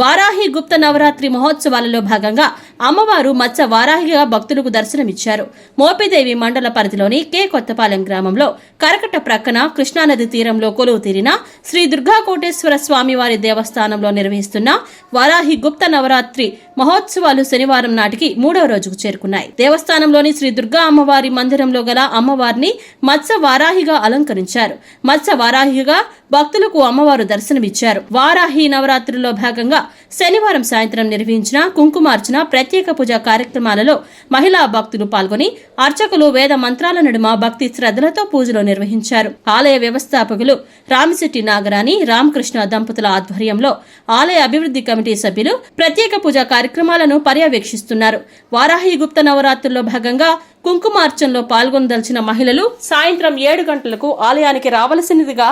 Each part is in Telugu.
వారాహి గుప్త నవరాత్రి మహోత్సవాలలో భాగంగా అమ్మవారు మచ్చ వారాహిగా భక్తులకు దర్శనమిచ్చారు. మోపిదేవి మండల పరిధిలోని కే. కొత్తపాలెం గ్రామంలో కరకట్ట ప్రక్కన కృష్ణానది తీరంలో కొలువు తీరిన శ్రీ దుర్గా కోటేశ్వర స్వామివారి దేవస్థానంలో నిర్వహిస్తున్న వారాహి గుప్త నవరాత్రి మహోత్సవాలు శనివారం నాటికి మూడవ రోజుకు చేరుకున్నాయి. దేవస్థానంలోని శ్రీ దుర్గా అమ్మవారి మందిరంలో గల అమ్మవారిని మత్స్య వారాహిగా అలంకరించారు. మత్స్య వారాహిగా భక్తులకు అమ్మవారు దర్శనమిచ్చారు. వారాహి నవరాత్రిలో భాగంగా శనివారం సాయంత్రం నిర్వహించిన కుంకుమార్చన ప్రత్యేక పూజా కార్యక్రమాలలో మహిళా భక్తులు పాల్గొని అర్చకులు వేద మంత్రాల నడుమ భక్తి శ్రద్ధలతో పూజలు నిర్వహించారు. ఆలయ వ్యవస్థాపకులు రామిశెట్టి నాగరాణి రామకృష్ణ దంపతుల ఆధ్వర్యంలో ఆలయ అభివృద్ధి కమిటీ సభ్యులు ప్రత్యేక పూజా కార్యక్రమాలను పర్యవేక్షిస్తున్నారు. వారాహి గుప్త నవరాత్రుల్లో భాగంగా కుంకుమార్చనలో పాల్గొనదలిచిన మహిళలు సాయంత్రం ఏడు గంటలకు ఆలయానికి రావలసినదిగా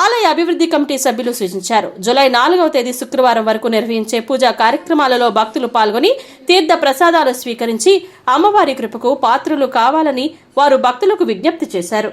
ఆలయ అభివృద్ధి కమిటీ సభ్యులు సూచించారు. జులై నాలుగవ తేదీ శుక్రవారం వరకు నిర్వహించే పూజా కార్యక్రమాలలో భక్తులు పాల్గొని తీర్థ ప్రసాదాలు స్వీకరించి అమ్మవారి కృపకు పాత్రులు కావాలని వారు భక్తులకు విజ్ఞప్తి చేశారు.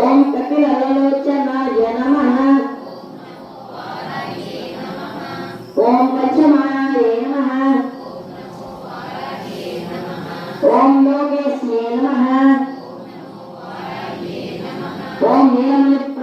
ఓం కపిలలోచన జనమ ఓం పచ్చమానాయ నమ ఓం లోకేశ్యే నమ ఓం నీలమణ